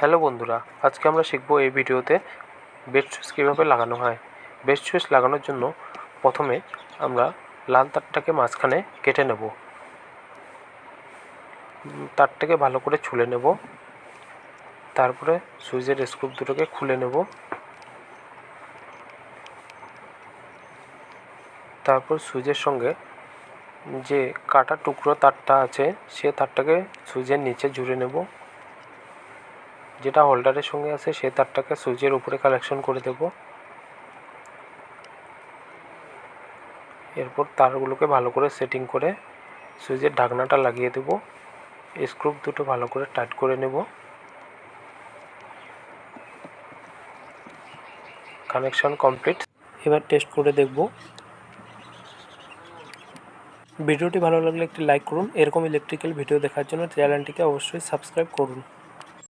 Hello বন্ধুরা, আজকে আমরা শিখব এই ভিডিওতে বেস্ট সুইচ কীভাবে লাগানো হয়। বেস্ট সুইচ লাগানোর জন্য প্রথমে আমরা লাল তারটাকে মাঝখানে কেটে নেব। তারটাকে ভালো করে ছুলে নেব। তারপরে সুইচের স্ক্রুপ দুটোকে খুলে নেব। তারপর সুইচের সঙ্গে যে কাটা টুকরো তারটা আছে, সে তারটাকে সুইচের নিচে জুড়ে নেব। যেটা হোল্ডারের সঙ্গে আছে, সে তারটাকে সুইচের উপরে কালেকশন করে দেব। এরপর তারগুলোকে ভালো করে সেটিং করে সুইচের ঢাকনাটা লাগিয়ে দেব। স্ক্রুপ দুটো ভালো করে টাইট করে নেব। কানেকশন কমপ্লিট এবার টেস্ট করে দেখব। ভিডিওটি ভালো লাগলে একটি লাইক করুন। এরকম ইলেকট্রিক্যাল ভিডিও দেখার জন্য চ্যানেলটিকে অবশ্যই সাবস্ক্রাইব করুন।